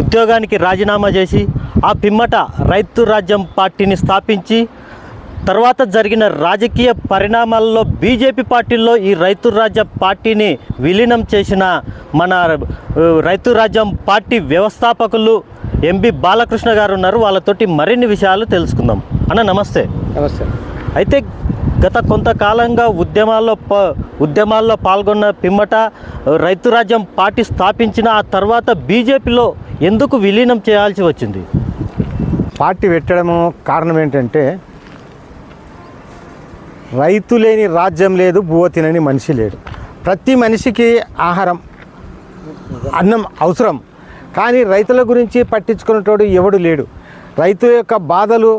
ఉద్యోగానికి రాజీనామా చేసి ఆ పిమ్మట రైతు రాజ్యం పార్టీని స్థాపించి తర్వాత జరిగిన రాజకీయ పరిణామాల్లో బీజేపీ పార్టీలో ఈ రైతు రాజ్య పార్టీని విలీనం చేసిన మన రైతు రాజ్యం పార్టీ వ్యవస్థాపకులు ఎంబి బాలకృష్ణ గారు ఉన్నారు. వాళ్ళతోటి మరిన్ని విషయాలు తెలుసుకుందాం. అన్న నమస్తే. నమస్తే. అయితే గత కొంతకాలంగా ఉద్యమాల్లో ప ఉద్యమాల్లో పాల్గొన్న పిమ్మట రైతు రాజ్యం పార్టీ స్థాపించిన ఆ తర్వాత బీజేపీలో ఎందుకు విలీనం చేయాల్సి వచ్చింది? పార్టీ పెట్టడము కారణం ఏంటంటే రైతు లేని రాజ్యం లేదు బువ్వ తినని మనిషి లేడు. ప్రతి మనిషికి ఆహారం అన్నం అవసరం. కానీ రైతుల గురించి పట్టించుకునేటోడు ఎవడు లేడు. రైతు యొక్క బాధలు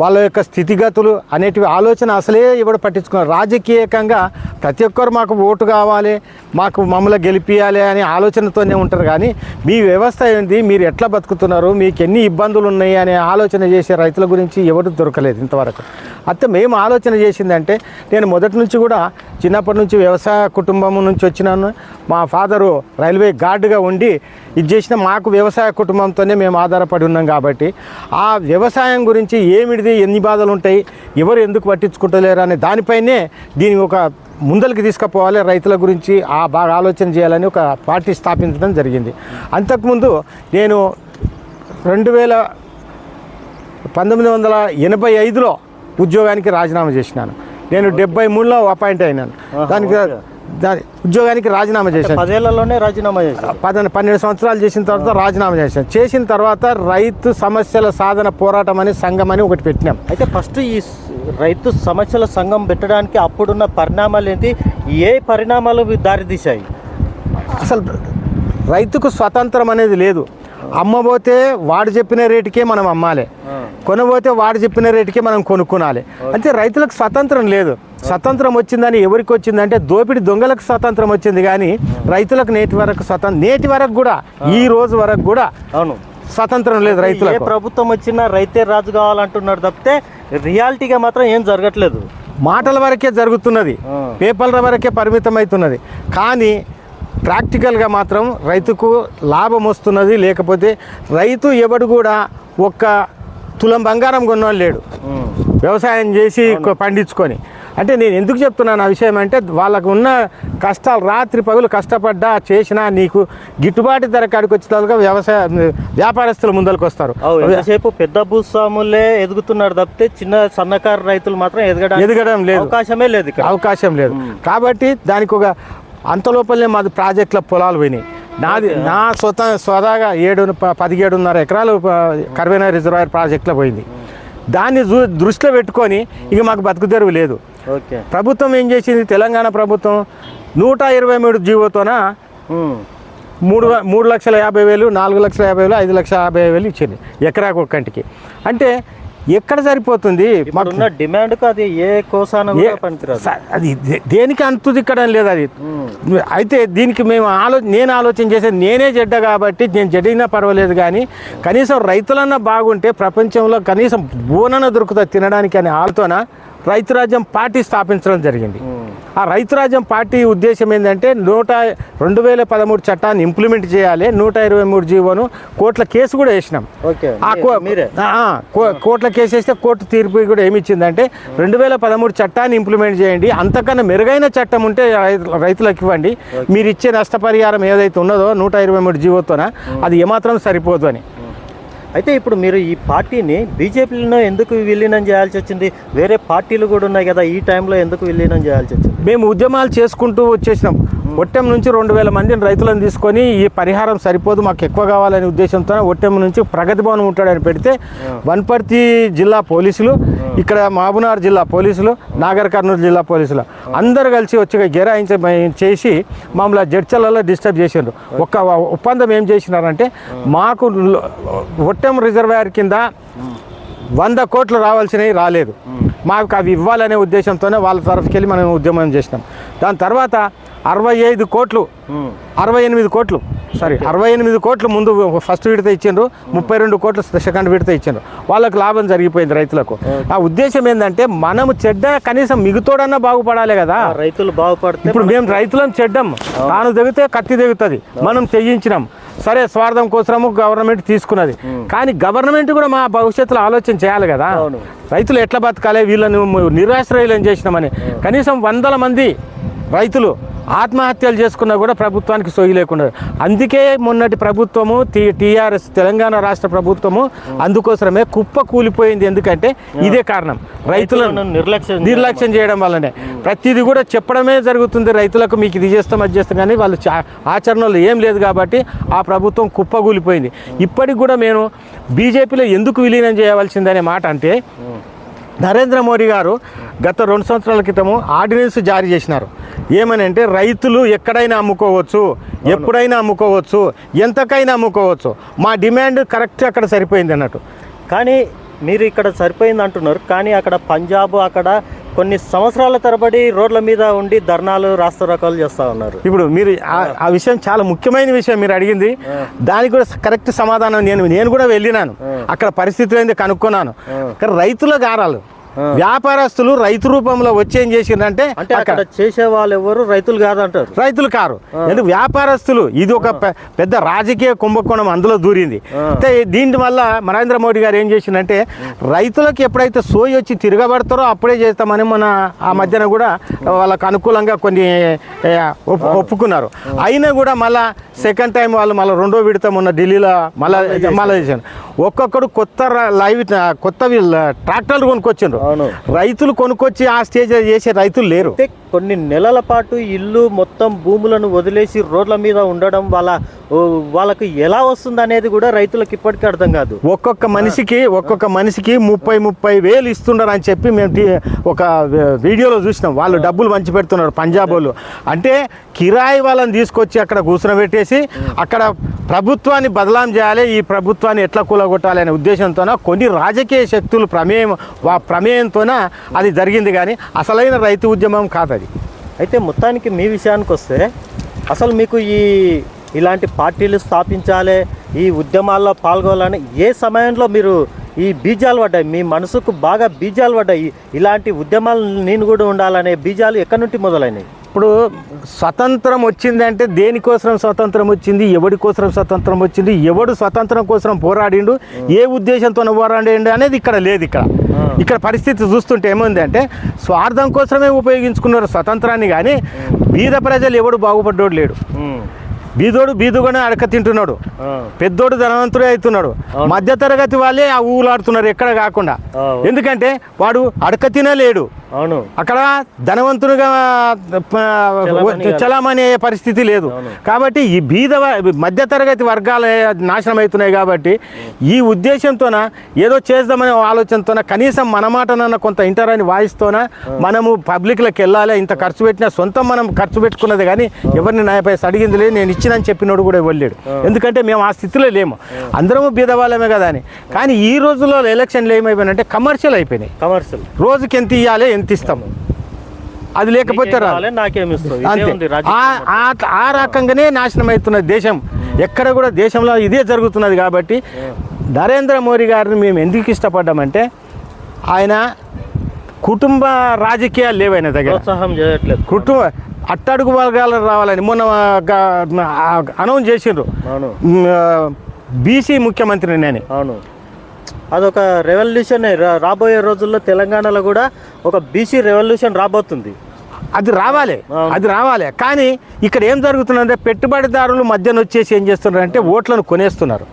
వాళ్ళ యొక్క స్థితిగతులు అనేటివి ఆలోచన అసలే ఇవ్వడం పట్టించుకున్నారు రాజకీయకంగా ప్రతి ఒక్కరు మాకు ఓటు కావాలి మాకు మమ్మల్ని గెలిపియాలి అనే ఆలోచనతోనే ఉంటారు. కానీ మీ వ్యవస్థ ఏంది? మీరు ఎట్లా బతుకుతున్నారు? మీకు ఎన్ని ఇబ్బందులు ఉన్నాయి అనే ఆలోచన చేసే రైతుల గురించి ఎవరు దొరకలేదు ఇంతవరకు. అయితే మేము ఆలోచన చేసిందంటే నేను మొదటి నుంచి కూడా చిన్నప్పటి నుంచి వ్యవసాయ కుటుంబం నుంచి వచ్చినాను. మా ఫాదరు రైల్వే గార్డుగా ఉండి ఇది చేసిన మాకు వ్యవసాయ కుటుంబంతోనే మేము ఆధారపడి ఉన్నాం కాబట్టి ఆ వ్యవసాయం గురించి ఏమిటిది ఎన్ని బాధలు ఉంటాయి ఎవరు ఎందుకు పట్టించుకుంటలేరు అనే దానిపైనే దీని ఒక ముందరికి తీసుకుపోవాలి రైతుల గురించి ఆ బాగా ఆలోచన చేయాలని ఒక పార్టీ స్థాపించడం జరిగింది. అంతకుముందు నేను రెండు వేల పంతొమ్మిది వందల ఎనభై ఐదులో ఉద్యోగానికి రాజీనామా చేసినాను. నేను డెబ్బై మూడులో అపాయింట్ అయినాను. దానికి. దాని ఉద్యోగానికి రాజీనామా చేశాను పదేళ్ళలోనే రాజీనామా చేశారు. పద పన్నెండు సంవత్సరాలు చేసిన తర్వాత రాజీనామా చేశాను చేసిన తర్వాత రైతు సమస్యల సాధన పోరాటం అని సంఘం అని ఒకటి పెట్టినాం. అయితే ఫస్ట్ ఈ రైతు సమస్యల సంఘం పెట్టడానికి అప్పుడున్న పరిణామాలు ఏంటి? ఏ పరిణామాలు దారితీశాయి? అసలు రైతుకు స్వతంత్రం అనేది లేదు. అమ్మబోతే వాడు చెప్పిన రేటుకే మనం అమ్మాలి. కొనబోతే వాడు చెప్పిన రేటుకే మనం కొనుక్కోనాలి. అంటే రైతులకు స్వతంత్రం లేదు. స్వతంత్రం వచ్చిందని ఎవరికి వచ్చిందంటే దోపిడి దొంగలకు స్వతంత్రం వచ్చింది కానీ రైతులకు నేటి వరకు స్వతంత్రం నేటి వరకు కూడా ఈ రోజు వరకు కూడా అవును. స్వతంత్రం లేదు ఏ రైతులకు. ప్రభుత్వం వచ్చినా రైతే రాజు కావాలంటున్నారు తప్పితే రియాలిటీగా మాత్రం ఏం జరగట్లేదు. మాటల వరకే జరుగుతున్నది. పేపర్ల వరకే పరిమితం అవుతున్నది కానీ ప్రాక్టికల్గా మాత్రం రైతుకు లాభం వస్తున్నది లేకపోతే రైతు ఎవడు కూడా ఒక్క తులం బంగారం కొన్నవాళ్ళు లేడు. వ్యవసాయం చేసి పండించుకొని. అంటే నేను ఎందుకు చెప్తున్నాను ఆ విషయం అంటే వాళ్ళకు ఉన్న కష్టాలు రాత్రి పగులు కష్టపడ్డా చేసినా నీకు గిట్టుబాటు ధర కాడికి వచ్చేదాకా వ్యవసాయ వ్యాపారస్తులు ముందరకు వస్తారు. ఎంతసేపు పెద్ద భూస్వాములే ఎదుగుతున్నారు తప్పితే చిన్న సన్నకారు రైతులు మాత్రం ఎదగడానికి ఎదగడం లేదు. అవకాశమే లేదు అవకాశం లేదు. కాబట్టి దానికి ఒక అంతలోపలనే మాది ప్రాజెక్టుల పొలాలు పోయినాయి. నాది నా స్వత స్వదాగా ఏడు ప- పదిహేడున్నర ఎకరాలు కర్వేనా రిజర్వాయర్ ప్రాజెక్టులో పోయింది. దాన్ని దృష్టిలో పెట్టుకొని ఇక మాకు బతుకు తెరువు లేదు. ఓకే. ప్రభుత్వం ఏం చేసింది? తెలంగాణ ప్రభుత్వం నూట ఇరవై మూడు జీవోతోన. మూడు మూడు లక్షల యాభై వేలు నాలుగు లక్షల యాభై వేలు ఐదు లక్షల యాభై వేలు ఇచ్చింది. ఎకరాకు ఒక్కంటికి. అంటే ఎక్కడ సరిపోతుంది ఉన్న డిమాండ్ అది ఏ కోసాన అది దేనికి అంతు దిక్కడం లేదు అది. అయితే దీనికి మేము ఆలో నేను ఆలోచన చేసేది నేనే జడ్డ కాబట్టి నేను జడ్డినా పర్వాలేదు కానీ కనీసం రైతులన్నా బాగుంటే ప్రపంచంలో కనీసం బోనన దొరుకుతుంది తినడానికి అనే ఆలోచన రైతు రాజ్యం పార్టీ స్థాపించడం జరిగింది. ఆ రైతు రాజ్యం పార్టీ ఉద్దేశం ఏంటంటే నూట రెండు వేల పదమూడు చట్టాన్ని ఇంప్లిమెంట్ చేయాలి. నూట ఇరవై మూడు జీవోను కోట్ల కేసు కూడా వేసినాం. ఓకే. ఆ మీ- కో- మీరే ఆ, ఆ, కో- కోర్టుల కేసు వేస్తే కోర్టు తీర్పు కూడా ఏమి ఇచ్చిందంటే రెండు వేల పదమూడు చట్టాన్ని ఇంప్లిమెంట్ చేయండి. అంతకన్నా మెరుగైన చట్టం ఉంటే రైతులకు ఇవ్వండి. మీరు ఇచ్చే నష్టపరిహారం ఏదైతే ఉన్నదో నూట ఇరవై మూడు జీవోతోన అది ఏమాత్రం సరిపోదు అని. అయితే ఇప్పుడు మీరు ఈ పార్టీని బీజేపీలో ఎందుకు విలీనం చేయాల్సి వచ్చింది? వేరే పార్టీలు కూడా ఉన్నాయి కదా ఈ టైంలో ఎందుకు విలీనం చేయాల్సి వచ్చింది? మేము ఉద్యమాలు చేసుకుంటూ వచ్చేసినాం. ఒట్టెం నుంచి రెండు వేల మందిని రైతులను తీసుకొని ఈ పరిహారం సరిపోదు మాకు ఎక్కువ కావాలనే ఉద్దేశంతో ఒట్టెం నుంచి ప్రగతి భవన్ ఉంటాడని పెడితే వనపర్తి జిల్లా పోలీసులు ఇక్కడ మహబూనార్ జిల్లా పోలీసులు నాగర్ కర్నూలు జిల్లా పోలీసులు అందరు కలిసి వచ్చి గెరాయించ చేసి మమ్మల్ని జడ్చలలో డిస్టర్బ్ చేసిండ్రు. ఒక ఒప్పందం ఏం చేసినారంటే మాకు ఒట్టెం రిజర్వాయర్ కింద వంద కోట్లు రావాల్సినవి రాలేదు. మాకు అవి ఇవ్వాలనే ఉద్దేశంతోనే వాళ్ళ తరఫుకి వెళ్ళి మనం ఉద్యమం చేసినాం. దాని తర్వాత అరవై ఐదు కోట్లు. అరవై ఎనిమిది కోట్లు. సారీ అరవై ఎనిమిది కోట్లు ముందు ఫస్ట్ విడత ఇచ్చిండ్రు. ముప్పై రెండు కోట్లు సెకండ్ విడత ఇచ్చిండ్రు. వాళ్ళకి లాభం జరిగిపోయింది రైతులకు. ఆ ఉద్దేశం ఏంటంటే మనము చెడ్డ కనీసం మిగుతోడన్నా బాగుపడాలి కదా. రైతులు బాగుపడితే ఇప్పుడు మేము రైతులను చెడ్డం. తాను దిగితే కత్తి దిగుతుంది మనం తెగించినాం. సరే స్వార్థం కోసము గవర్నమెంట్ తీసుకున్నది. కానీ గవర్నమెంట్ కూడా మా భవిష్యత్తులో ఆలోచన చేయాలి కదా. రైతులు ఎట్లా బతకాలి? వీళ్ళని నిరాశ్రయులను చేసినామని. కనీసం వందల మంది రైతులు ఆత్మహత్యలు చేసుకున్నా కూడా ప్రభుత్వానికి సొయ్యి లేకుండా అందుకే మొన్నటి ప్రభుత్వము టీఆర్ఎస్ తెలంగాణ రాష్ట్ర ప్రభుత్వము అందుకోసమే కుప్ప కూలిపోయింది. ఎందుకంటే ఇదే కారణం. రైతులను నిర్లక్ష్యం నిర్లక్ష్యం చేయడం వల్లనే. ప్రతిదీ కూడా చెప్పడమే జరుగుతుంది. రైతులకు మీకు ఇది చేస్తాం అది చేస్తాం కానీ వాళ్ళు ఆచరణలో ఏం లేదు కాబట్టి ఆ ప్రభుత్వం కుప్పగూలిపోయింది ఇప్పటికి కూడా మేము బీజేపీలో ఎందుకు విలీనం చేయవలసిందనే మాట అంటే నరేంద్ర మోడీ గారు గత రెండు సంవత్సరాల క్రితము ఆర్డినెన్స్ జారీ చేసినారు. ఏమని అంటే రైతులు ఎక్కడైనా అమ్ముకోవచ్చు ఎప్పుడైనా అమ్ముకోవచ్చు ఎంతకైనా అమ్ముకోవచ్చు. మా డిమాండ్ కరెక్ట్ అక్కడ సరిపోయింది అన్నట్టు. కానీ మీరు ఇక్కడ సరిపోయింది అంటున్నారు కానీ అక్కడ పంజాబ్ అక్కడ కొన్ని సంవత్సరాల తరబడి రోడ్ల మీద ఉండి ధర్నాలు రాస్తారోకాలు చేస్తా ఉన్నారు. ఇప్పుడు మీరు ఆ- విషయం చాలా ముఖ్యమైన విషయం మీరు అడిగింది. దానికి కూడా కరెక్ట్ సమాధానం నేను నేను కూడా వెళ్ళినాను. అక్కడ పరిస్థితులు ఏంది కనుక్కున్నాను. అక్కడ రైతుల గారాలు. వ్యాపారస్తులు రైతు రూపంలో వచ్చి ఏం చేసిందంటే అంటే అక్కడ చేసే వాళ్ళు ఎవరు రైతులు కాదంటారు. రైతులు కారు. ఎందుకు వ్యాపారస్తులు? ఇది ఒక పెద్ద రాజకీయ కుంభకోణం అందులో దూరింది. అయితే దీని వల్ల నరేంద్ర మోడీ గారు ఏం చేసిందంటే రైతులకు ఎప్పుడైతే సోయి వచ్చి తిరగబడతారో అప్పుడే చేస్తామని మన ఆ మధ్యన కూడా వాళ్ళకు అనుకూలంగా కొన్ని ఒప్పుకున్నారు. అయినా కూడా మళ్ళా సెకండ్ టైం వాళ్ళు మళ్ళీ రెండో విడత మొన్న ఢిల్లీలో మళ్ళా మళ్ళీ చేశారు. ఒక్కొక్కడు కొత్త లైవ్ కొత్తవి ట్రాక్టర్లు కొనుక్కొచ్చిండ్రు. రైతులు కొనుక్కొచ్చి ఆ స్టేజ్ చేసే రైతులు లేరు. కొన్ని నెలల పాటు ఇల్లు మొత్తం భూములను వదిలేసి రోడ్ల మీద ఉండడం వాళ్ళ వాళ్ళకు ఎలా వస్తుంది అనేది కూడా రైతులకు ఇప్పటికీ అర్థం కాదు. ఒక్కొక్క మనిషికి ఒక్కొక్క మనిషికి ముప్పై ముప్పై వేలు ఇస్తున్నారు అని చెప్పి మేము ఒక వీడియోలో చూసినాం. వాళ్ళు డబ్బులు పంచి పెడుతున్నారు పంజాబ్ వాళ్ళు అంటే కిరాయి వాళ్ళని తీసుకొచ్చి అక్కడ కూర్చునబెట్టేసి అక్కడ ప్రభుత్వాన్ని బదలాం చేయాలి ఈ ప్రభుత్వాన్ని ఎట్లా కూలగొట్టాలి అనే ఉద్దేశంతోన కొన్ని రాజకీయ శక్తులు ప్రమేయం వా ప్రమేయంతోన అది జరిగింది కానీ అసలైన రైతు ఉద్యమం కాదు అది. అయితే మొత్తానికి మీ విషయానికి వస్తే అసలు మీకు ఈ ఇలాంటి పార్టీలు స్థాపించాలి ఈ ఉద్యమాల్లో పాల్గొనాలని ఏ సమయంలో మీరు ఈ బీజాలు పడ్డాయి? మీ మనసుకు బాగా బీజాలు పడ్డాయి. ఇలాంటి ఉద్యమాలు నేను కూడా ఉండాలనే బీజాలు ఎక్కడి నుండి మొదలైనవి? ఇప్పుడు స్వతంత్రం వచ్చిందంటే దేనికోసం స్వతంత్రం వచ్చింది? ఎవడి కోసం స్వతంత్రం వచ్చింది? ఎవడు స్వతంత్రం కోసం పోరాడిండు? ఏ ఉద్దేశంతో పోరాడిండు అనేది ఇక్కడ లేదు ఇక్కడ. ఇక్కడ పరిస్థితి చూస్తుంటే ఏముంది అంటే స్వార్థం కోసమే ఉపయోగించుకున్నారు స్వతంత్రాన్ని కానీ బీద ప్రజలు ఎవడు బాగుపడ్డోడు లేడు. బీదోడు బీదుగానే అడక తింటున్నాడు. పెద్దోడు ధనవంతుడే అవుతున్నాడు. అవును. మధ్య తరగతి వాళ్ళే ఆ ఊలాడుతున్నారు ఎక్కడ కాకుండా. ఎందుకంటే వాడు అడక తినలేడు. అవును. అక్కడ ధనవంతునిగా చలామణి అయ్యే పరిస్థితి లేదు. కాబట్టి ఈ బీద మధ్యతరగతి వర్గాలు నాశనం అవుతున్నాయి కాబట్టి ఈ ఉద్దేశంతోన ఏదో చేద్దామనే ఆలోచనతోన కనీసం మన మాటనన్న కొంత ఇంటరాని వాయిస్తోన మనము పబ్లిక్లకు వెళ్ళాలి ఇంత ఖర్చు పెట్టినా సొంతం మనం ఖర్చు పెట్టుకున్నది కానీ ఎవరిని నా పైసలు అడిగింది లేదు నేను ఇచ్చినని చెప్పినోడు కూడా ఇవ్వలేడు ఎందుకంటే మేము ఆ స్థితిలో లేము. అందరము బీదవాళ్ళమే కదా అని. కానీ ఈ రోజుల్లో ఎలక్షన్లు ఏమైపోయినాయంటే కమర్షియల్ అయిపోయినాయి. కమర్షియల్ రోజుకి ఎంత ఇవ్వాలి ఎంత ఇస్తాము అది లేకపోతే రాదు. నాకేమి ఇస్తుంది ఇదే అంతే. ఉంది ఆ- రకంగానే నాశనం అవుతున్నది దేశం ఎక్కడ కూడా దేశంలో ఇదే జరుగుతున్నది కాబట్టి నరేంద్ర మోడీ గారిని మేము ఎందుకు ఇష్టపడ్డామంటే ఆయన కుటుంబ రాజకీయాలు లేవు ఆయన దగ్గర. ప్రోత్సాహం చేయట్లేదు. కుటుంబ అట్టడుగు వర్గాలు రావాలని మొన్న అనౌన్స్ చేసిండ్రు. బీసీ ముఖ్యమంత్రి నేను. అవును. అదొక రెవల్యూషన్ రాబోయే రోజుల్లో తెలంగాణలో కూడా ఒక బీసీ రెవల్యూషన్ రాబోతుంది. అది రావాలి. అది రావాలి. కానీ ఇక్కడ ఏం జరుగుతుందంటే పెట్టుబడిదారులు మధ్యన వచ్చేసి ఏం చేస్తున్నారు అంటే ఓట్లను కొనేస్తున్నారు.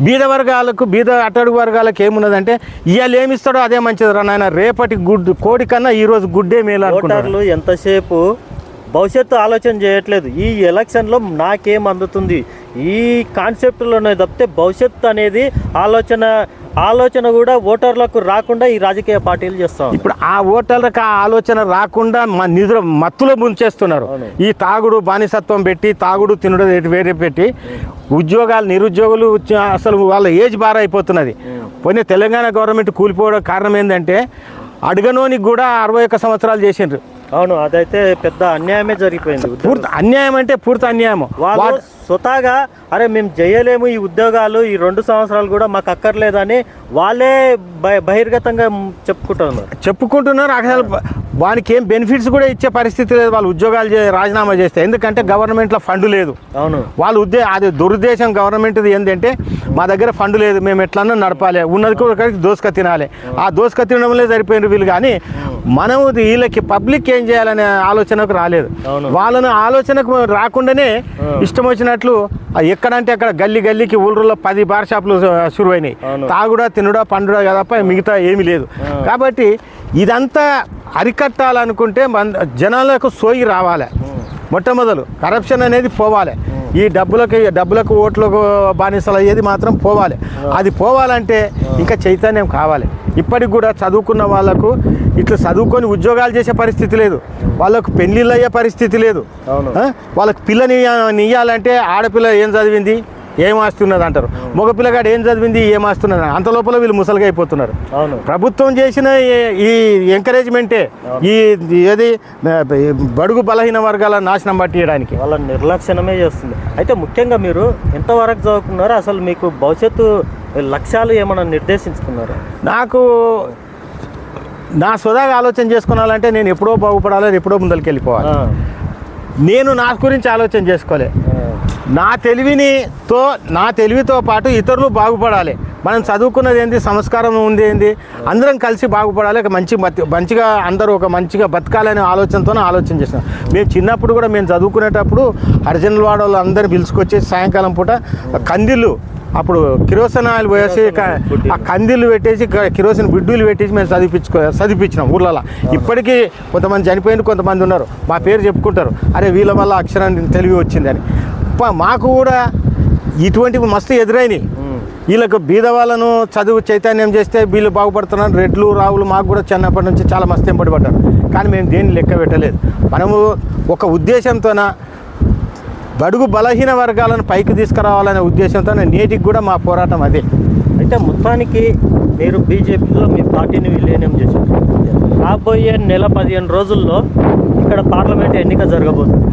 బీద వర్గాలకు బీద అట్టడుగు వర్గాలకు ఏమున్నదంటే ఇవాళ ఏమి ఇస్తాడో అదే మంచిది రా నాయన. రేపటి గుడ్ కోడి కన్నా ఈ రోజు గుడ్డే మేలు అనుకుంటారు ఓటర్లు ఎంతసేపు భవిష్యత్తు ఆలోచన చేయట్లేదు. ఈ ఎలక్షన్లో నాకేం అందుతుంది? ఈ కాన్సెప్ట్లోనే తప్పితే భవిష్యత్తు అనేది ఆలోచన ఆలోచన కూడా ఓటర్లకు రాకుండా ఈ రాజకీయ పార్టీలు చేస్తాం. ఇప్పుడు ఆ ఓటర్లకు ఆ ఆలోచన రాకుండా మా నిద్ర మత్తులో ముంచేస్తున్నారు. ఈ తాగుడు బానిసత్వం పెట్టి తాగుడు తినడం వేరే పెట్టి ఉద్యోగాలు నిరుద్యోగులు అసలు వాళ్ళ ఏజ్ బార్ అయిపోతున్నది. పోనీ తెలంగాణ గవర్నమెంట్ కూలిపోవడం కారణం ఏంటంటే అడగనోనికి కూడా అరవై ఒక్క సంవత్సరాలు చేసిండ్రు. అవును అదైతే పెద్ద అన్యాయమే జరిగిపోయింది పూర్తి అన్యాయం అంటే పూర్తి అన్యాయం వాళ్ళు స్వతహాగా అరే మేము చేయలేము ఈ ఉద్యోగాలు ఈ రెండు సంవత్సరాలు కూడా మాకు అక్కర్లేదని వాళ్ళే బహి- బహిర్గతంగా చెప్పుకుంటున్నారు. చెప్పుకుంటున్నారు అసలు వానికి ఏం బెనిఫిట్స్ కూడా ఇచ్చే పరిస్థితి లేదు. వాళ్ళు ఉద్యోగాలు చే రాజీనామా చేస్తే. ఎందుకంటే గవర్నమెంట్లో ఫండ్ లేదు. అవును. వాళ్ళ ఉద్దే అది దురుద్దేశం గవర్నమెంట్ది ఏంటంటే మా దగ్గర ఫండ్ లేదు. మేము ఎట్లన్నా నడపాలి. ఉన్నది కూడా దోసుక తినాలి. ఆ దోసుక తినడంలో సరిపోయిన వీళ్ళు కానీ మనం వీళ్ళకి పబ్లిక్ ఏం చేయాలనే ఆలోచనకు రాలేదు. వాళ్ళని ఆలోచనకు రాకుండానే ఇష్టం వచ్చినట్లు ఎక్కడంటే అక్కడ గల్లీ గల్లీకి ఊళ్ళలో పది బార్ షాపులు షురువైనాయి. తాగుడా తినుడా పండుడా కదప్ప మిగతా ఏమీ లేదు. కాబట్టి ఇదంతా అరికట్టాలనుకుంటే మన జనాలకు సోయి రావాలి. మొట్టమొదలు కరప్షన్ అనేది పోవాలి. ఈ డబ్బులకు డబ్బులకు ఓట్లకు బానిసలు అయ్యేది మాత్రం పోవాలి. అది పోవాలంటే ఇంకా చైతన్యం కావాలి. ఇప్పటికి కూడా చదువుకున్న వాళ్ళకు ఇట్లా చదువుకొని ఉద్యోగాలు చేసే పరిస్థితి లేదు. వాళ్ళకు పెళ్ళిళ్ళు అయ్యే పరిస్థితి లేదు? వాళ్ళకి పిల్లని నియ్యాలంటే ఆడపిల్ల ఏం చదివింది? ఏం ఆస్తున్నది అంటారు? మగ పిల్లగాడు ఏం చదివింది ఏం ఆస్తున్నది అంత లోపల వీళ్ళు ముసలిగా అయిపోతున్నారు. ప్రభుత్వం చేసిన ఈ- ఎంకరేజ్మెంటే ఈ ఏది బడుగు బలహీన వర్గాల నాశనం పట్టియడానికి. వాళ్ళ నిర్లక్ష్యమే చేస్తుంది. అయితే ముఖ్యంగా మీరు ఎంతవరకు చదువుకున్నారో అసలు మీకు భవిష్యత్తు లక్ష్యాలు ఏమైనా నిర్దేశించుకున్నారా? నాకు నా సొదాగా ఆలోచన చేసుకున్నాలంటే నేను ఎప్పుడో బాగుపడాలి ఎప్పుడో ముందరికి వెళ్ళిపోవాలి నేను నా గురించి ఆలోచన చేసుకోలే. నా తెలివిని తో నా తెలివితో పాటు ఇతరులు బాగుపడాలి. మనం చదువుకున్నది ఏంది? సంస్కారం ఉంది ఏంది? అందరం కలిసి బాగుపడాలి. ఒక మంచి మంచిగా అందరూ ఒక మంచిగా బతకాలనే ఆలోచనతో ఆలోచన చేసినాం మేము చిన్నప్పుడు కూడా మేము చదువుకునేటప్పుడు హరిజనుల వాడ వాళ్ళు అందరిని పిలుచుకొచ్చేసి సాయంకాలం పూట కందిళ్ళు అప్పుడు కిరోసిన్ ఆయిల్ పోయేసి ఆ కందిళ్ళు పెట్టేసి కిరోసిన్ బిడ్డూలు పెట్టేసి మేము చదివించుకో చదివించినాం ఊర్లలో. ఇప్పటికీ కొంతమంది చనిపోయింది కొంతమంది ఉన్నారు. మా పేరు చెప్పుకుంటారు. అరే వీళ్ళ వల్ల అక్షరం తెలివి వచ్చిందని. మాకు కూడా ఇటువంటివి మస్తు ఎదురైనాయి. ఉమ్, వీళ్ళకు బీద వాళ్ళను చదువు చైతన్యం చేస్తే వీళ్ళు బాగుపడుతున్నారు. రెడ్లు రావులు మాకు కూడా చిన్నప్పటి నుంచి చాలా మస్తు ఎంపడి పడ్డారు. కానీ మేము దేన్ని లెక్క పెట్టలేదు. మనము ఒక ఉద్దేశంతోన బడుగు బలహీన వర్గాలను పైకి తీసుకురావాలనే ఉద్దేశంతో నేటికి కూడా మా పోరాటం అదే. అయితే మొత్తానికి మీరు బీజేపీలో మీ పార్టీని విలీనం చేశారు. రాబోయే నెల పదిహేను రోజుల్లో ఇక్కడ పార్లమెంట్ ఎన్నిక జరగబోతుంది.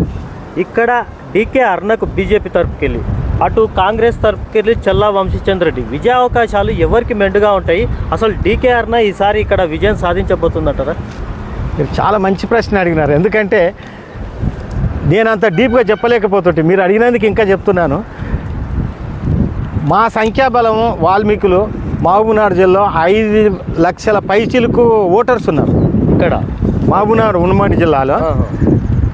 ఇక్కడ డీకే అర్ణకు బీజేపీ తరపుకెళ్ళి. అటు కాంగ్రెస్ తరపుకెళ్ళి చల్లా వంశీచంద్ర రెడ్డి విజయ అవకాశాలు ఎవరికి మెండుగా ఉంటాయి? అసలు డీకే అర్ణ ఈసారి ఇక్కడ విజయం సాధించబోతుందంటారా? మీరు చాలా మంచి ప్రశ్న అడిగినారు. ఎందుకంటే నేను అంత డీప్గా చెప్పలేకపోతుంటే మీరు అడిగినందుకు ఇంకా చెప్తున్నాను. మా సంఖ్యాబలము వాల్మీకులు మహబూబ్నగర్ జిల్లాలో ఐదు లక్షల పైచిలకు ఓటర్స్ ఉన్నారు. ఇక్కడ మహబూబ్నగర్ ఉన్మాడి జిల్లాలో.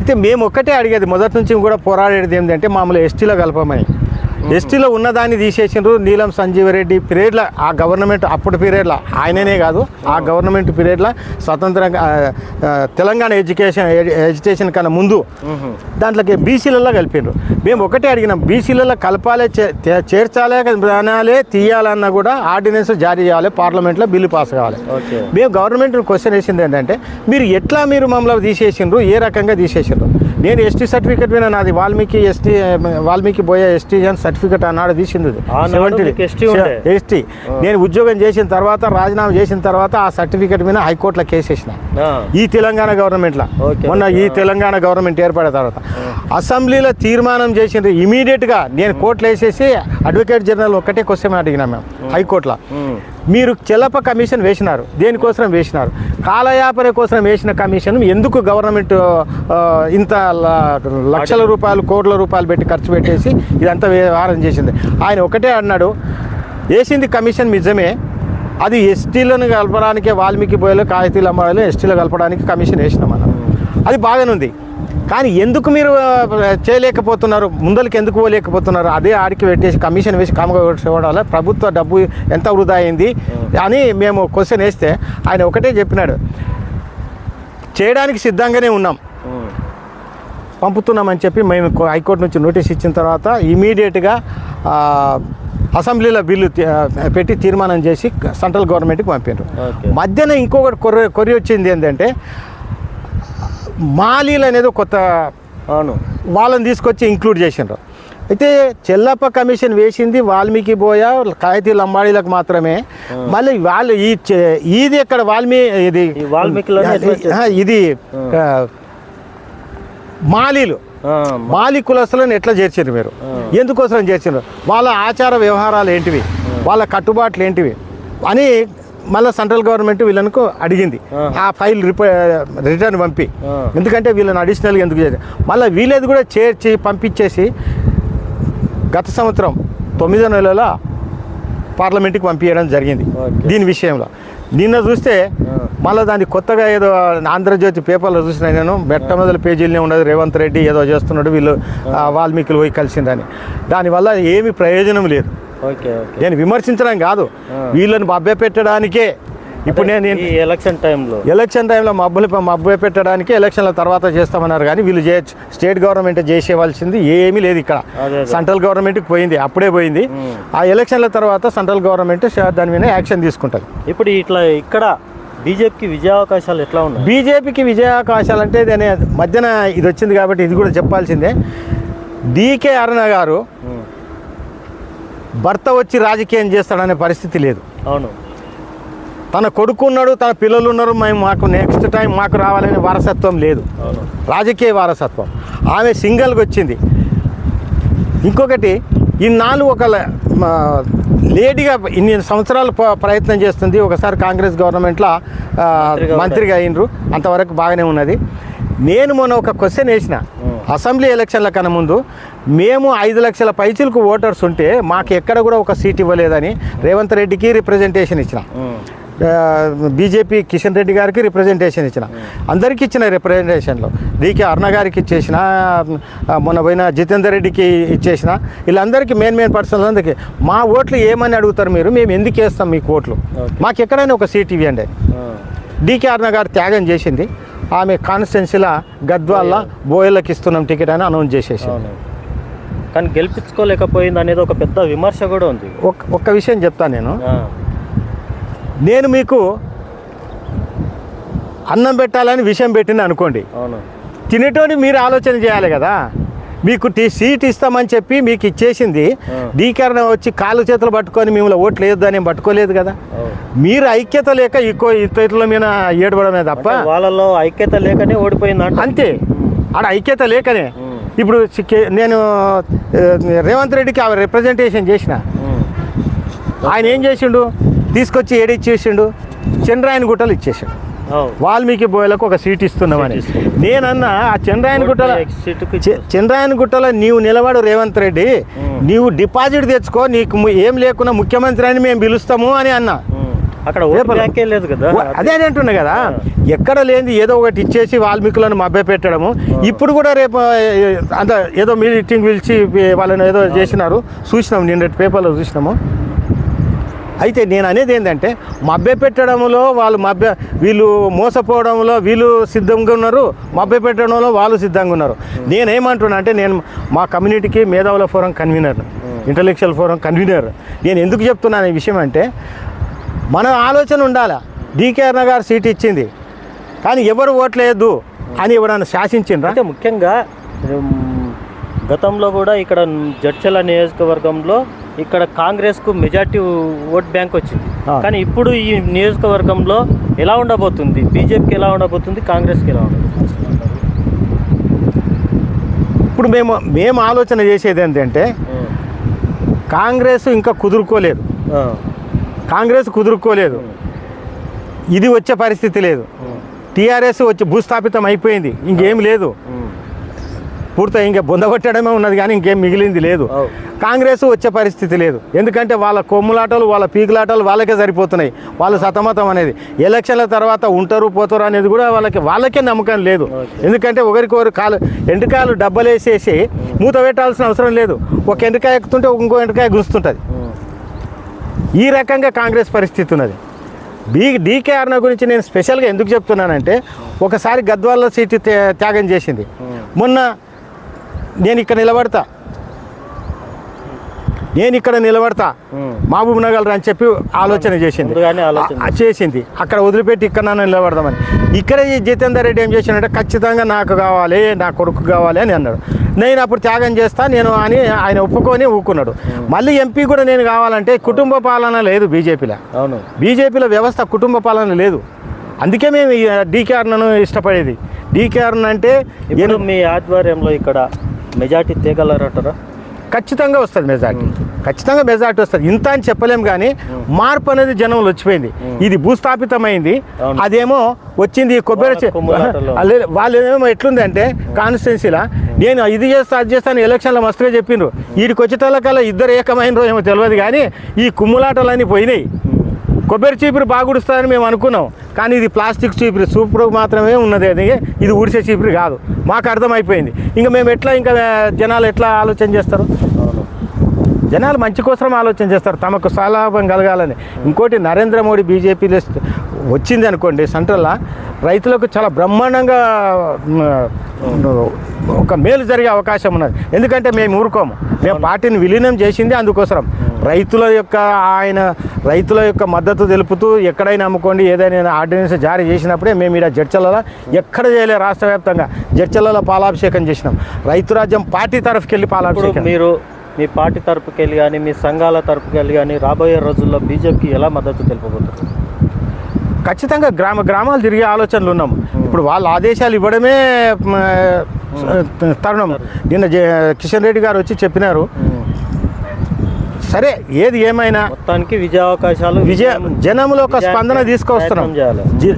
అయితే మేము ఒక్కటే అడిగేది మొదటి నుంచి కూడా పోరాడేది ఏంటంటే మామూలు ఎస్టీలో కలపమని. ఎస్టీలో ఉన్నదాన్ని తీసేసిండ్రు నీలం సంజీవరెడ్డి పీరియడ్ల. ఆ గవర్నమెంట్ అప్పుడు పీరియడ్ల ఆయననే కాదు ఆ గవర్నమెంట్ పీరియడ్ల స్వతంత్రంగా తెలంగాణ ఎడ్యుకేషన్ ఎడ్యుకేషన్ కన్నా ముందు. దాంట్లోకి బీసీలలో కలిపిండ్రు. మేము ఒకటే అడిగినాం బీసీలలో కలపాలి చేర్చాలి విధానాలే తీయాలన్నా కూడా ఆర్డినెన్స్ జారీ చేయాలి పార్లమెంట్లో బిల్లు పాస్ కావాలి. ఓకే. మేము గవర్నమెంట్ క్వశ్చన్ వేసింది ఏంటంటే మీరు ఎట్లా మీరు మమ్మల్ని తీసేసిండ్రు ఏ రకంగా తీసేసిండ్రు? నేను ఎస్టీ సర్టిఫికేట్ మీద నాది. వాల్మీకి ఎస్టీ వాల్మీకి పోయే ఎస్టీ అని సర్టిఫికేట్ అన్నాడు తీసింది. ఎస్టీ నేను ఉద్యోగం చేసిన తర్వాత రాజీనామా చేసిన తర్వాత ఆ సర్టిఫికేట్ మీద హైకోర్టులో కేసు వేసిన. ఈ తెలంగాణ గవర్నమెంట్లో. మొన్న ఈ. తెలంగాణ గవర్నమెంట్ ఏర్పడిన తర్వాత. అసెంబ్లీలో తీర్మానం చేసిండ్రు. ఇమీడియట్గా నేను కోర్టులో వేసేసి అడ్వకేట్ జనరల్ ఒక్కటే క్వశ్చన్ అడిగినా మేము హైకోర్టులో. మీరు చెల్లప కమిషన్ వేసినారు. దేనికోసం వేసినారు? కాలయాపన కోసం వేసిన కమిషన్ ఎందుకు గవర్నమెంట్ ఇంత లక్షల రూపాయలు కోట్ల రూపాయలు పెట్టి ఖర్చు పెట్టేసి ఇదంతా వ్యవహారం చేసింది? ఆయన ఒకటే అన్నాడు వేసింది కమిషన్ నిజమే అది ఎస్టీలను కలపడానికే వాల్మీకి బోయలు కాగితీలు అమ్మాయిలు ఎస్టీలో కలపడానికి కమిషన్ వేసినాం అన్నాం. అది బాగానే ఉంది. కానీ ఎందుకు మీరు చేయలేకపోతున్నారు? ముందరికి ఎందుకు పోలేకపోతున్నారు? అదే ఆడికి పెట్టేసి కమిషన్ వేసి కామగా వల్ల ప్రభుత్వ డబ్బు ఎంత వృధా అయింది? అని మేము క్వశ్చన్ వేస్తే ఆయన ఒకటే చెప్పినాడు. చేయడానికి సిద్ధంగానే ఉన్నాం. పంపుతున్నామని చెప్పి మేము హైకోర్టు నుంచి నోటీస్ ఇచ్చిన తర్వాత ఇమీడియట్గా అసెంబ్లీలో బిల్లు పెట్టి తీర్మానం చేసి సెంట్రల్ గవర్నమెంట్కి పంపారు. మధ్యన ఇంకొకటి కొర్ర కొరి వచ్చింది ఏంటంటే మాలీలు అనేది కొత్త అవును. వాళ్ళని తీసుకొచ్చి ఇంక్లూడ్ చేసిండ్రు. అయితే చెల్లప్ప కమిషన్ వేసింది వాల్మీకి బోయ కాగితీ లంబాడీలకు మాత్రమే. మళ్ళీ వాళ్ళు ఈ ఇది ఎక్కడ వాల్మీ ఇది ఇది మాలీలు. మాలి కులస్తులను ఎట్లా చేర్చారు మీరు? ఎందుకోసం చేర్చారు వాళ్ళ ఆచార వ్యవహారాలు ఏంటివి? వాళ్ళ కట్టుబాట్లు ఏంటివి? అని మళ్ళీ సెంట్రల్ గవర్నమెంట్ వీళ్ళకు అడిగింది. ఆ. ఫైల్ రిప రిటర్న్ పంపి. ఎందుకంటే వీళ్ళని అడిషనల్గా ఎందుకు చేశారు మళ్ళీ వీళ్ళది కూడా చేర్చి పంపించేసి గత సంవత్సరం తొమ్మిదో నెలలో పార్లమెంట్కి పంపించడం జరిగింది. దీని విషయంలో. నిన్న చూస్తే మళ్ళీ దాన్ని కొత్తగా ఏదో ఆంధ్రజ్యోతి పేపర్లో చూసిన నేను బెట్ట మొదల పేజీలనే ఉండదు రేవంత్ రెడ్డి ఏదో చేస్తున్నాడు వీళ్ళు ఆ, వాల్మీకులు పోయి కలిసిందని. దానివల్ల ఏమి ప్రయోజనం లేదు. నేను విమర్శించడం కాదు. వీళ్ళని మభ్య పెట్టడానికే ఇప్పుడు నేను ఈ ఎలక్షన్ టైంలో. ఎలక్షన్ టైంలో మబ్బులు మబ్బు పెట్టడానికి ఎలక్షన్ల తర్వాత చేస్తామన్నారు కానీ వీళ్ళు చే స్టేట్ గవర్నమెంట్ చేసేవలసింది ఏమీ లేదు ఇక్కడ. సెంట్రల్ గవర్నమెంట్కి పోయింది అప్పుడే పోయింది. ఆ ఎలక్షన్ల తర్వాత సెంట్రల్ గవర్నమెంట్ దాని మీద యాక్షన్ తీసుకుంటుంది. ఇప్పుడు ఇట్లా ఇక్కడ బీజేపీకి విజయావకాశాలు ఎట్లా ఉన్నాయి? బీజేపీకి విజయావకాశాలు అంటే దాని మధ్యన ఇది వచ్చింది కాబట్టి ఇది కూడా చెప్పాల్సిందే. డీకే అరుణ గారు భర్త వచ్చి రాజకీయం చేస్తాడనే పరిస్థితి లేదు. అవును. తన కొడుకు ఉన్నాడు తన పిల్లలు ఉన్నారు మేము మాకు నెక్స్ట్ టైం మాకు రావాలనే వారసత్వం లేదు. రాజకీయ వారసత్వం. ఆమె సింగిల్గా వచ్చింది. ఇంకొకటి ఇన్నాళ్ళు ఒక ల- మా లేడీగా ఇన్ని సంవత్సరాలు ప్రయత్నం చేస్తుంది. ఒకసారి కాంగ్రెస్ గవర్నమెంట్లో మంత్రిగా అయినరు. అంతవరకు బాగానే ఉన్నది. నేను మొన్న ఒక క్వశ్చన్ వేసిన. అసెంబ్లీ ఎలక్షన్ల కన్నా ముందు మేము ఐదు లక్షల పైచులకు ఓటర్స్ ఉంటే మాకు ఎక్కడ కూడా ఒక సీట్ ఇవ్వలేదని రేవంత్ రెడ్డికి రిప్రజెంటేషన్ ఇచ్చిన. బీజేపీ కిషన్ రెడ్డి గారికి రిప్రజెంటేషన్ ఇచ్చిన. అందరికీ ఇచ్చిన రిప్రజెంటేషన్లో డీకే అరుణ గారికి ఇచ్చేసిన మొన్న పోయిన జితేందర్ రెడ్డికి ఇచ్చేసిన. వీళ్ళందరికీ మెయిన్ మెయిన్ పర్సన్స్ అందరికీ. మా ఓట్లు ఏమని అడుగుతారు మీరు? మేము ఎందుకు వేస్తాం మీకు ఓట్లు. మాకు ఎక్కడైనా ఒక సీట్ ఇవ్వండి. డీకే అరుణ గారు త్యాగం చేసింది. ఆమె కాన్స్టిట్యున్సీలో గద్వాల బోయలకు ఇస్తున్నాం టికెట్ అని అనౌన్స్ చేసేసి కానీ గెలిపించుకోలేకపోయింది అనేది ఒక పెద్ద విమర్శ కూడా ఉంది. ఒక్క విషయం చెప్తాను నేను. నేను మీకు అన్నం పెట్టాలని విషయం పెట్టింది అనుకోండి. అవును. తినేటోని మీరు ఆలోచన చేయాలి కదా. మీకు టీ సీట్ ఇస్తామని చెప్పి మీకు ఇచ్చేసింది. డీకరణ వచ్చి కాళ్ళు చేతులు పట్టుకొని మిమ్మల్ని ఓట్లు లేదు అని పట్టుకోలేదు కదా. మీరు ఐక్యత లేక ఎక్కువ ఇతరుల మీద ఏడవడమే తప్ప వాళ్ళలో ఐక్యత లేకనే ఓడిపోయింది అంతే. ఆడ ఐక్యత లేకనే. ఇప్పుడు నేను రేవంత్ రెడ్డికి ఆ రిప్రజెంటేషన్ చేసిన. ఉమ్, ఆయన ఏం చేసిండు? తీసుకొచ్చి ఏడిచ్చేసిండు చంద్రాయన గుట్టలు ఇచ్చేసిండు. అవును. వాల్మీకి బోయలకు ఒక సీట్ ఇస్తున్నామని. నేనన్నా ఆ చంద్రాయన గుట్టల చంద్రాయన గుట్టలో నీవు నిలబడు రేవంత్ రెడ్డి. ఉమ్. నీవు డిపాజిట్ తెచ్చుకో నీకు ఏం లేకున్నా ముఖ్యమంత్రి అని మేము పిలుస్తాము అని అన్నా. ఉమ్, అక్కడ బ్యాంకే లేదు కదా. అదే అని అంటున్నా కదా. ఎక్కడ లేనిది ఏదో ఒకటి ఇచ్చేసి వాల్మీకులను మభ్య పెట్టడము. ఇప్పుడు కూడా రేపు అంత ఏదో మీటింగ్ పిలిచి వాళ్ళని ఏదో చేసినారు. చూసినాం నిన్న పేపర్లో చూసినాము. అయితే నేను అనేది ఏంటంటే మభ్య పెట్టడంలో వాళ్ళు మభ్య వీళ్ళు మోసపోవడంలో వీళ్ళు సిద్ధంగా ఉన్నారు మభ్య పెట్టడంలో వాళ్ళు సిద్ధంగా ఉన్నారు. నేనేమంటున్నా అంటే నేను మా కమ్యూనిటీకి మేధావుల forum convener intellectual forum convener. నేను ఎందుకు చెప్తున్నాను ఈ విషయం అంటే మన ఆలోచన ఉండాలి? డీకేఆర్ గారు సీట్ ఇచ్చింది. కానీ ఎవరు ఓట్లేదు అని ఎవడన్నా శాసించిండ్రా? అంటే ముఖ్యంగా గతంలో కూడా ఇక్కడ జడ్చల నియోజకవర్గంలో ఇక్కడ కాంగ్రెస్కు మెజార్టీ ఓట్ బ్యాంక్ వచ్చింది. కానీ ఇప్పుడు ఈ నియోజకవర్గంలో ఎలా ఉండబోతుంది? బీజేపీకి ఎలా ఉండబోతుంది? కాంగ్రెస్కి ఎలా ఉండబోతుంది? ఇప్పుడు మేము మేము ఆలోచన చేసేది ఏంటంటే కాంగ్రెస్ ఇంకా కుదురుకోలేదు. కాంగ్రెస్ కుదురుకోలేదు. ఇది వచ్చే పరిస్థితి లేదు. టీఆర్ఎస్ వచ్చి భూస్థాపితం అయిపోయింది. ఇంకేం లేదు. పూర్తి ఇంకా బొందగొట్టడమే ఉన్నది కానీ ఇంకేం మిగిలింది లేదు. కాంగ్రెస్ వచ్చే పరిస్థితి లేదు. ఎందుకంటే వాళ్ళ కొమ్ములాటలు వాళ్ళ పీకులాటలు వాళ్ళకే సరిపోతున్నాయి. వాళ్ళు సతమతం అనేది. ఎలక్షన్ల తర్వాత ఉంటారు పోతారు అనేది కూడా వాళ్ళకి వాళ్ళకే నమ్మకం లేదు. ఎందుకంటే ఒకరికొకరు కాలు ఎండుకాయలు డబ్బలేసేసి మూత పెట్టాల్సిన అవసరం లేదు. ఒక ఎండుకాయ ఎక్కుతుంటే ఇంకో ఎండుకాయ గుంస్తుంటుంది ఉమ్, ఈ రకంగా కాంగ్రెస్ పరిస్థితి ఉన్నది. బీ డీకే అరుణ గురించి నేను స్పెషల్గా ఎందుకు చెప్తున్నానంటే ఒకసారి గద్వాల సీటు త్యా- త్యాగం చేసింది. మొన్న నేను ఇక్కడ నిలబడతా. నేను ఇక్కడ నిలబడతా. మహబూబ్ నగర్ అని చెప్పి ఆలోచన చేసింది. చేసింది. అక్కడ వదిలిపెట్టి ఇక్కడ నన్ను నిలబడదామని. ఇక్కడ జితేందర్ రెడ్డి ఏం చేసిండంటే ఖచ్చితంగా నాకు కావాలి నా కొడుకు కావాలి అని అన్నాడు. నేను అప్పుడు త్యాగం చేస్తా నేను అని ఆయన ఒప్పుకొని ఊకున్నాడు. మళ్ళీ ఎంపీ కూడా నేను కావాలంటే కుటుంబ పాలన లేదు బీజేపీలో. అవును. బీజేపీలో వ్యవస్థ కుటుంబ పాలన లేదు. అందుకే మేము ఈ డీకే అరుణను ఇష్టపడేది. డీకే అరుణ్ అంటే ఎను- మీ ఆధ్వర్యంలో ఇక్కడ మెజార్టీ తేగలరంటారా? ఖచ్చితంగా వస్తుంది మెజార్టీ. ఖచ్చితంగా మెజార్టీ వస్తుంది. ఇంత అని చెప్పలేం కానీ మార్పు అనేది జనంలో వచ్చిపోయింది. ఇది భూస్థాపితమైంది. అదేమో వచ్చింది కొబ్బరి వాళ్ళ ఏమో ఎట్లుంది అంటే కాన్స్టిట్యున్సీలా నేను ఇది చేస్తా అది చేస్తాను ఎలక్షన్లో మస్తుగా చెప్పిండ్రు వీడికి వచ్చేటోళ్ళకల్లా ఇద్దరు ఏకమైనరో ఏమో తెలియదు కానీ ఈ కుమ్ములాటలన్నీ పోయినాయి. కొబ్బరి చీపురు బాగా ఉడుస్తుందని మేము అనుకున్నాం. కానీ ఇది ప్లాస్టిక్ చీపురు సూపర్ మాత్రమే ఉన్నది. అది ఇది ఊడిసే చీపురు కాదు. మాకు అర్థమైపోయింది. ఇంకా మేము ఎట్లా ఇంకా జనాలు ఎట్లా ఆలోచన చేస్తారు? జనాలు మంచి కోసం ఆలోచన చేస్తారు. తమకు స్వలాభం కలగాలని. ఇంకోటి నరేంద్ర మోడీ బీజేపీలో వచ్చింది అనుకోండి సెంట్రల్లో రైతులకు చాలా బ్రహ్మాండంగా ఒక మేలు జరిగే అవకాశం ఉన్నది. ఎందుకంటే మేము ఊరుకోము. మేము పార్టీని విలీనం చేసింది అందుకోసం రైతుల యొక్క ఆయన రైతుల యొక్క మద్దతు తెలుపుతూ ఎక్కడైనా అమ్ముకోండి ఏదైనా ఆర్డినెన్స్ జారీ చేసినప్పుడే మేము ఇక్కడ జడ్చలలో ఎక్కడ చేయలే రాష్ట్ర వ్యాప్తంగా జడ్చలలో పాలాభిషేకం చేసినాం. రైతు రాజ్యం పార్టీ తరఫుకి వెళ్ళి పాలాభిషేకం. మీరు మీ పార్టీ తరపుకి వెళ్ళి కానీ మీ సంఘాల తరపుకి వెళ్ళి కానీ రాబోయే రోజుల్లో బీజేపీకి ఎలా మద్దతు తెలుపబోతున్నారు? ఖచ్చితంగా గ్రామ గ్రామాలు తిరిగే ఆలోచనలు ఉన్నాం. ఇప్పుడు వాళ్ళ ఆదేశాలు ఇవ్వడమే తరుణం. నిన్న కిషన్ రెడ్డి గారు వచ్చి చెప్పినారు. సరే ఏది ఏమైనా మొత్తానికి విజయావకాశాలు విజయ జనంలో ఒక స్పందన తీసుకొస్తున్నాం.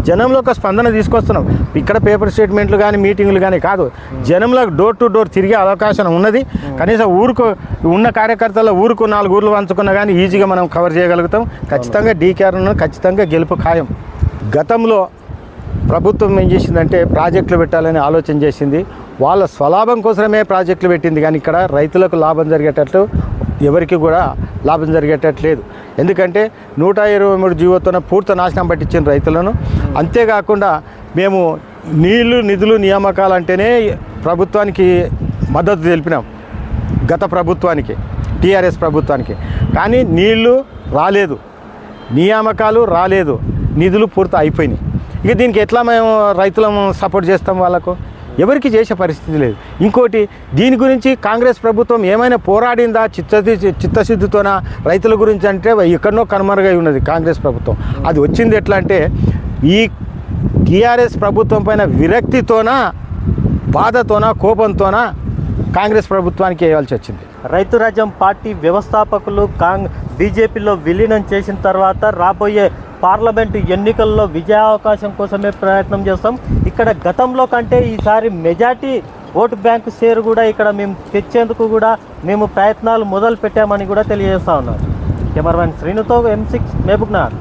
జనంలో ఒక స్పందన తీసుకొస్తున్నాం. ఇక్కడ పేపర్ స్టేట్మెంట్లు కానీ మీటింగ్లు కానీ కాదు. జనంలో డోర్ టు డోర్ తిరిగే అవకాశం ఉన్నది. కనీసం ఊరుకు ఉన్న కార్యకర్తల ఊరుకు నాలుగు ఊర్లు పంచుకున్నా కానీ ఈజీగా మనం కవర్ చేయగలుగుతాం. ఖచ్చితంగా డీకేఆర్ ఖచ్చితంగా గెలుపు ఖాయం. గతంలో ప్రభుత్వం ఏం చేసిందంటే ప్రాజెక్టులు పెట్టాలని ఆలోచన చేసింది. వాళ్ళ స్వలాభం కోసమే ప్రాజెక్టులు పెట్టింది. కానీ ఇక్కడ రైతులకు లాభం జరిగేటట్లు ఎవరికి కూడా లాభం జరిగేటట్లు లేదు ఎందుకంటే నూట ఇరవై మూడు జీవోతోనే పూర్తి నాశనం పట్టించిన రైతులను. అంతేకాకుండా మేము నీళ్ళు నిధులు నియామకాలు అంటేనే ప్రభుత్వానికి మద్దతు తెలిపినాం. గత ప్రభుత్వానికి టీఆర్ఎస్ ప్రభుత్వానికి. కానీ నీళ్ళు రాలేదు. నియామకాలు రాలేదు. నిధులు పూర్తి అయిపోయినాయి. ఇక దీనికి ఎట్లా మేము రైతులం సపోర్ట్ చేస్తాం వాళ్ళకు? ఎవరికి చేసే పరిస్థితి లేదు. ఇంకోటి దీని గురించి కాంగ్రెస్ ప్రభుత్వం ఏమైనా పోరాడిందా? చిత్త చిత్తశుద్ధితోన? రైతుల గురించి అంటే ఎక్కడనో కనుమరుగై ఉన్నది కాంగ్రెస్ ప్రభుత్వం. అది వచ్చింది ఎట్లా అంటే ఈ టీఆర్ఎస్ ప్రభుత్వం పైన విరక్తితోన బాధతోన కోపంతోన కాంగ్రెస్ ప్రభుత్వానికి వేయాల్సి వచ్చింది. రైతు రాజ్యం పార్టీ వ్యవస్థాపకులు కాంగ్ బీజేపీలో విలీనం చేసిన తర్వాత రాబోయే పార్లమెంటు ఎన్నికల్లో విజయావకాశం కోసమే ప్రయత్నం చేస్తాం. ఇక్కడ గతంలో కంటే ఈసారి మెజార్టీ ఓటు బ్యాంకు షేర్ కూడా ఇక్కడ మేము తెచ్చేందుకు కూడా మేము ప్రయత్నాలు మొదలు పెట్టామని కూడా తెలియజేస్తా ఉన్నారు. కెమెరామెన్ శ్రీనుతో ఎం సిక్స్ మహబూబ్నాథ్